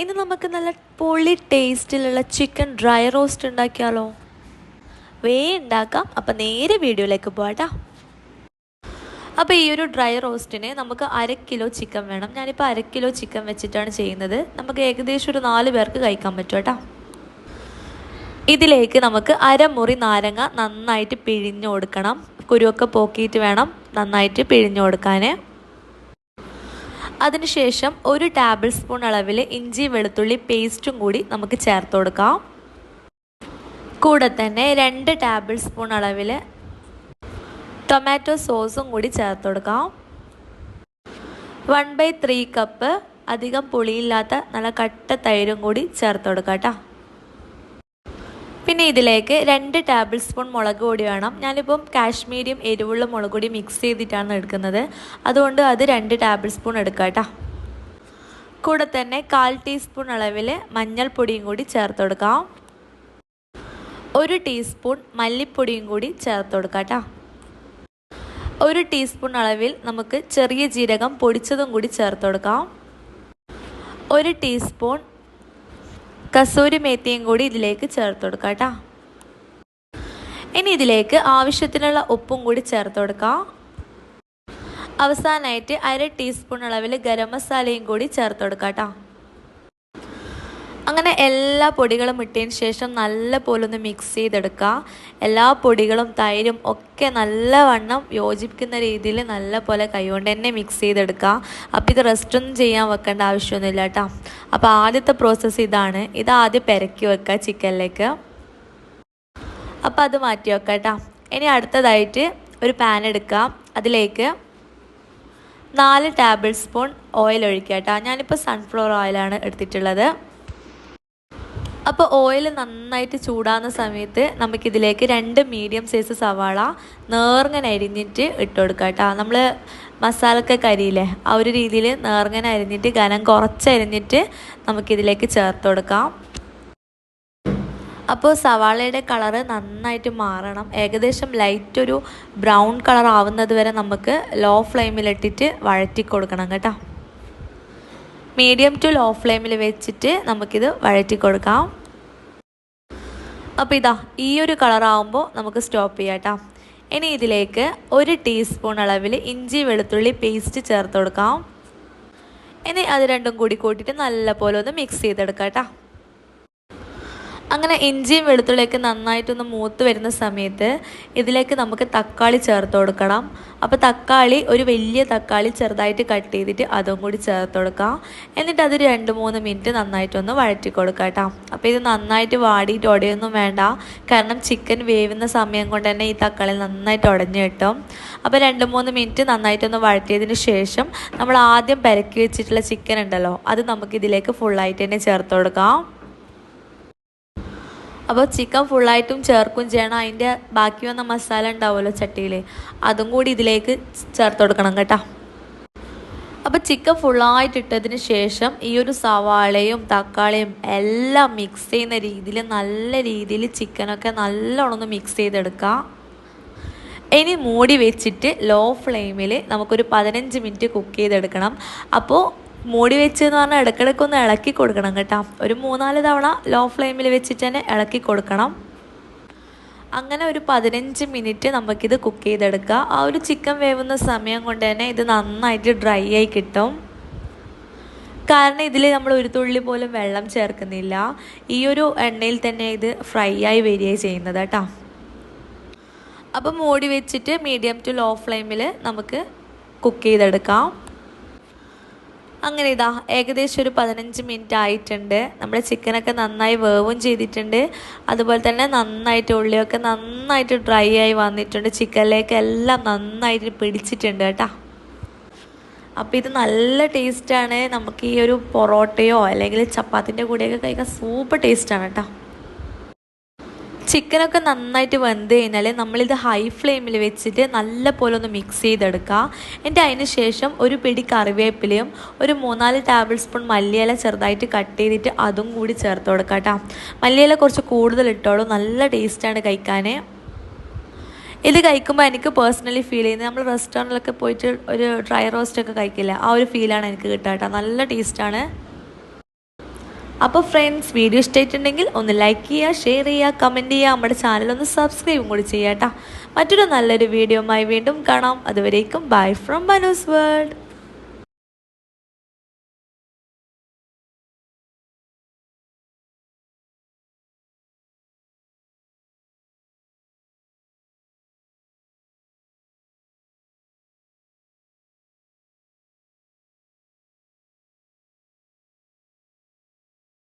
ഇനി നമുക്ക് നല്ല പൊളി ടേസ്റ്റിലുള്ള ചിക്കൻ ഡ്രൈ റോസ്റ്റ് ഉണ്ടാക്കിയാലോ? വേ ഉണ്ടാക്കാം. അപ്പം നേരെ വീഡിയോയിലേക്ക് പോകട്ടോ അപ്പോൾ ഈ ഒരു ഡ്രൈ റോസ്റ്റിന് നമുക്ക് അര കിലോ ചിക്കൻ വേണം. ഞാനിപ്പോൾ അര കിലോ ചിക്കൻ വെച്ചിട്ടാണ് ചെയ്യുന്നത്. നമുക്ക് ഏകദേശം ഒരു നാല് പേർക്ക് കഴിക്കാൻ പറ്റും കേട്ടോ. ഇതിലേക്ക് നമുക്ക് അരമുറി നാരങ്ങ നന്നായിട്ട് പിഴിഞ്ഞു കൊടുക്കണം. കുരുവൊക്കെ പോക്കിയിട്ട് വേണം നന്നായിട്ട് പിഴിഞ്ഞു കൊടുക്കാൻ അതിനുശേഷം ഒരു ടേബിൾ സ്പൂൺ അളവിൽ ഇഞ്ചി വെളുത്തുള്ളി പേസ്റ്റും കൂടി നമുക്ക് ചേർത്ത് കൊടുക്കാം. കൂടെ തന്നെ രണ്ട് ടേബിൾ സ്പൂൺ അളവിൽ ടൊമാറ്റോ സോസും കൂടി ചേർത്ത് കൊടുക്കാം. വൺ ബൈ ത്രീ കപ്പ് അധികം പുളിയില്ലാത്ത നല്ല കട്ട തൈരും കൂടി ചേർത്ത് കൊടുക്കാം കേട്ടോ പിന്നെ ഇതിലേക്ക് രണ്ട് ടേബിൾ സ്പൂൺ മുളക് പൊടി വേണം. ഞാനിപ്പം കാശ്മീരിയും എരിവുള്ള മുളക് പൊടി മിക്സ് ചെയ്തിട്ടാണ് എടുക്കുന്നത്. അതുകൊണ്ട് അത് രണ്ട് ടേബിൾ സ്പൂൺ എടുക്കാം കേട്ടോ. കൂടെ തന്നെ കാൽ ടീസ്പൂൺ അളവിൽ മഞ്ഞൾപ്പൊടിയും കൂടി ചേർത്ത് കൊടുക്കാം. ഒരു ടീസ്പൂൺ മല്ലിപ്പൊടിയും കൂടി ചേർത്ത് കൊടുക്കാം കേട്ടോ. ഒരു ടീസ്പൂൺ അളവിൽ നമുക്ക് ചെറിയ ജീരകം പൊടിച്ചതും കൂടി ചേർത്ത് കൊടുക്കാം. ഒരു ടീസ്പൂൺ കസൂരി മേത്തിയും കൂടി ഇതിലേക്ക് ചേർത്ത് കൊടുക്കാം കേട്ടോ. ഇനി ഇതിലേക്ക് ആവശ്യത്തിനുള്ള ഉപ്പും കൂടി ചേർത്ത് കൊടുക്കാം. അവസാനമായിട്ട് അര ടീസ്പൂൺ അളവിൽ ഗരം മസാലയും കൂടി ചേർത്ത് കൊടുക്കാം കേട്ടോ. അങ്ങനെ എല്ലാ പൊടികളും ഇട്ടതിന് ശേഷം നല്ല പോലെ ഒന്ന് മിക്സ് ചെയ്തെടുക്കുക. എല്ലാ പൊടികളും തൈരും ഒക്കെ നല്ലവണ്ണം യോജിപ്പിക്കുന്ന രീതിയിൽ നല്ല പോലെ കൈകൊണ്ട് തന്നെ മിക്സ് ചെയ്തെടുക്കുക. അപ്പോൾ ഇത് റെസ്റ്റ് ഒന്നും ചെയ്യാൻ വെക്കേണ്ട ആവശ്യമൊന്നുമില്ല കേട്ടോ. അപ്പോൾ ആദ്യത്തെ പ്രോസസ്സ് ഇതാണ്. ഇത് ആദ്യം പെരക്കി വെക്കുക ചിക്കനിലേക്ക് അപ്പോൾ അത് മാറ്റി വെക്കാം കേട്ടോ. ഇനി അടുത്തതായിട്ട് ഒരു പാൻ എടുക്കുക. അതിലേക്ക് നാല് ടേബിൾ സ്പൂൺ ഓയിൽ ഒഴിക്കുക കേട്ടോ. ഞാനിപ്പോൾ സൺഫ്ലവർ ഓയിലാണ് എടുത്തിട്ടുള്ളത്. അപ്പോൾ ഓയിൽ നന്നായിട്ട് ചൂടാകുന്ന സമയത്ത് നമുക്കിതിലേക്ക് രണ്ട് മീഡിയം സൈസ് സവാള നേർങ്ങനെ അരിഞ്ഞിട്ട് ഇട്ട് കൊടുക്കുക കേട്ടോ നമ്മൾ മസാലക്ക കരിയില്ലേ ആ ഒരു രീതിയിൽ നേർങ്ങനെ അരിഞ്ഞിട്ട് ഘനം കുറച്ച് അരിഞ്ഞിട്ട് നമുക്കിതിലേക്ക് ചേർത്ത് കൊടുക്കാം. അപ്പോൾ സവാളയുടെ കളറ് നന്നായിട്ട് മാറണം. ഏകദേശം ലൈറ്റ് ഒരു ബ്രൗൺ കളർ ആവുന്നത് വരെ നമുക്ക് ലോ ഫ്ലെയിമിലിട്ടിട്ട് വഴറ്റി കൊടുക്കണം കേട്ടോ. മീഡിയം ടു ലോ ഫ്ലെയിമിൽ വെച്ചിട്ട് നമുക്കിത് വഴറ്റി കൊടുക്കാം അപ്പോൾ ഇതാ ഈ ഒരു കളറാകുമ്പോൾ നമുക്ക് സ്റ്റോപ്പ് ചെയ്യാം ഇനി ഇതിലേക്ക് ഒരു ടീസ്പൂൺ അളവിൽ ഇഞ്ചി വെളുത്തുള്ളി പേസ്റ്റ് ചേർത്ത് കൊടുക്കാം. ഇനി അത് രണ്ടും കൂടി കൂട്ടിയിട്ട് നല്ല പോലെ ഒന്ന് മിക്സ് ചെയ്തെടുക്കാം കേട്ടോ അങ്ങനെ ഇഞ്ചിയും വെളുത്തുള്ളിയൊക്കെ നന്നായിട്ടൊന്ന് മൂത്ത് വരുന്ന സമയത്ത് ഇതിലേക്ക് നമുക്ക് തക്കാളി ചേർത്ത് കൊടുക്കണം. അപ്പോൾ തക്കാളി ഒരു വലിയ തക്കാളി ചെറുതായിട്ട് കട്ട് ചെയ്തിട്ട് അതും കൂടി ചേർത്ത് കൊടുക്കാം. എന്നിട്ട് അത് രണ്ട് മൂന്ന് മിനിറ്റ് നന്നായിട്ടൊന്ന് വഴറ്റി കൊടുക്കാം കേട്ടോ. അപ്പോൾ ഇത് നന്നായിട്ട് വാടിയിട്ട് ഉടയൊന്നും വേണ്ട. കാരണം ചിക്കൻ വേവുന്ന സമയം കൊണ്ട് തന്നെ ഈ തക്കാളി നന്നായിട്ട് ഉടഞ്ഞു കിട്ടും. അപ്പോൾ രണ്ട് മൂന്ന് മിനിറ്റ് നന്നായിട്ടൊന്ന് വഴറ്റിയതിന് ശേഷം നമ്മൾ ആദ്യം പെരക്കി വെച്ചിട്ടുള്ള ചിക്കൻ ഉണ്ടല്ലോ അത് നമുക്ക് നമുക്കിതിലേക്ക് ഫുള്ളായിട്ട് തന്നെ ചേർത്ത് കൊടുക്കാം. അപ്പോൾ ചിക്കൻ ഫുള്ളായിട്ടും ചേർക്കും ചെയ്യണം. അതിന്റെ ബാക്കി വന്ന മസാല ഉണ്ടാവുമല്ലോ ചട്ടിയിൽ. അതും കൂടി ഇതിലേക്ക് ചേർത്ത് കൊടുക്കണം കേട്ടോ. അപ്പോൾ ചിക്കൻ ഫുള്ളായിട്ട് ഇട്ടതിന് ശേഷം ഈ ഒരു സവാളയും തക്കാളിയും എല്ലാം മിക്സ് ചെയ്യുന്ന രീതിയിൽ നല്ല രീതിയിൽ ചിക്കനൊക്കെ നല്ലോണം മിക്സ് ചെയ്തെടുക്കുക. ഇനി മൂടി വെച്ചിട്ട് ലോ ഫ്ലെയിമിൽ നമുക്കൊരു പതിനഞ്ച് മിനിറ്റ് കുക്ക് ചെയ്തെടുക്കണം. അപ്പോൾ മൂടി വെച്ച് എന്ന് പറഞ്ഞാൽ ഇടയ്ക്കിടയ്ക്ക് ഒന്ന് ഇളക്കി കൊടുക്കണം കേട്ടോ. ഒരു മൂന്നാൽ തവണ ലോ ഫ്ലെയിമിൽ വെച്ചിട്ട് തന്നെ ഇളക്കി കൊടുക്കണം. അങ്ങനെ ഒരു പതിനഞ്ച് മിനിറ്റ് നമുക്കിത് കുക്ക് ചെയ്തെടുക്കുക ആ ഒരു ചിക്കൻ വേവുന്ന സമയം കൊണ്ട് തന്നെ ഇത് നന്നായിട്ട് ഡ്രൈ ആയി കിട്ടും. കാരണം ഇതിൽ നമ്മൾ ഒരു തുള്ളി പോലും വെള്ളം ചേർക്കുന്നില്ല. ഈ ഒരു എണ്ണയിൽ തന്നെ ഇത് ഫ്രൈ ആയി വരികയാണ് ചെയ്യുന്നത് കേട്ടോ. അപ്പം മൂടി വെച്ചിട്ട് മീഡിയം ടു ലോ ഫ്ലെയിമിൽ നമുക്ക് കുക്ക് ചെയ്തെടുക്കാം. അങ്ങനെ ഇതാ ഏകദേശം ഒരു പതിനഞ്ച് മിനിറ്റ് ആയിട്ടുണ്ട്. നമ്മുടെ ചിക്കനൊക്കെ നന്നായി വേവും ചെയ്തിട്ടുണ്ട്. അതുപോലെ തന്നെ നന്നായിട്ട് ഉള്ളിയൊക്കെ നന്നായിട്ട് ഡ്രൈ ആയി വന്നിട്ടുണ്ട്. ചിക്കനിലേക്ക് എല്ലാം നന്നായിട്ട് പിടിച്ചിട്ടുണ്ട് കേട്ടോ. അപ്പോൾ ഇത് നല്ല ടേസ്റ്റാണ് നമുക്ക് ഈ ഒരു പൊറോട്ടയോ അല്ലെങ്കിൽ ചപ്പാത്തിന്റെ കൂടെയൊക്കെ കഴിക്കാൻ സൂപ്പർ ടേസ്റ്റാണ് കേട്ടോ. ചിക്കനൊക്കെ നന്നായിട്ട് വെന്ത് കഴിഞ്ഞാൽ നമ്മളിത് ഹൈ ഫ്ലെയിമിൽ വെച്ചിട്ട് നല്ല പോലെ ഒന്ന് മിക്സ് ചെയ്തെടുക്കുക. എന്നിട്ട് അതിന് ശേഷം ഒരു പിടി കറിവേപ്പിലയും ഒരു മൂന്നാൽ ടേബിൾ സ്പൂൺ മല്ലിയില ചെറുതായിട്ട് കട്ട് ചെയ്തിട്ട് അതും കൂടി ചേർത്ത് കൊടുക്കുക കേട്ടോ മല്ലിയില കുറച്ച് കൂടുതൽ ഇട്ടോളൂ. നല്ല ടേസ്റ്റാണ് കഴിക്കാൻ ഇത് കഴിക്കുമ്പോൾ എനിക്ക് പേഴ്സണലി ഫീൽ ചെയ്യുന്നത് നമ്മൾ റെസ്റ്റോറന്റിലൊക്കെ പോയിട്ട് ഒരു ഡ്രൈ റോസ്റ്റ് ഒക്കെ കഴിക്കില്ല? ആ ഒരു ഫീലാണ് എനിക്ക് കിട്ടുക കേട്ടോ നല്ല ടേസ്റ്റാണ് അപ്പോൾ ഫ്രണ്ട്സ് വീഡിയോ ഇഷ്ടമായിട്ടുണ്ടെങ്കിൽ ഒന്ന് ലൈക്ക് ചെയ്യുക ഷെയർ ചെയ്യുക കമന്റ് ചെയ്യുക. നമ്മുടെ ചാനൽ ഒന്ന് സബ്സ്ക്രൈബും കൂടി ചെയ്യാം കേട്ടോ മറ്റൊരു നല്ലൊരു വീഡിയോയുമായി വീണ്ടും കാണാം. അതുവരേക്കും ബൈ ഫ്രം ബനൂസ് വേൾഡ്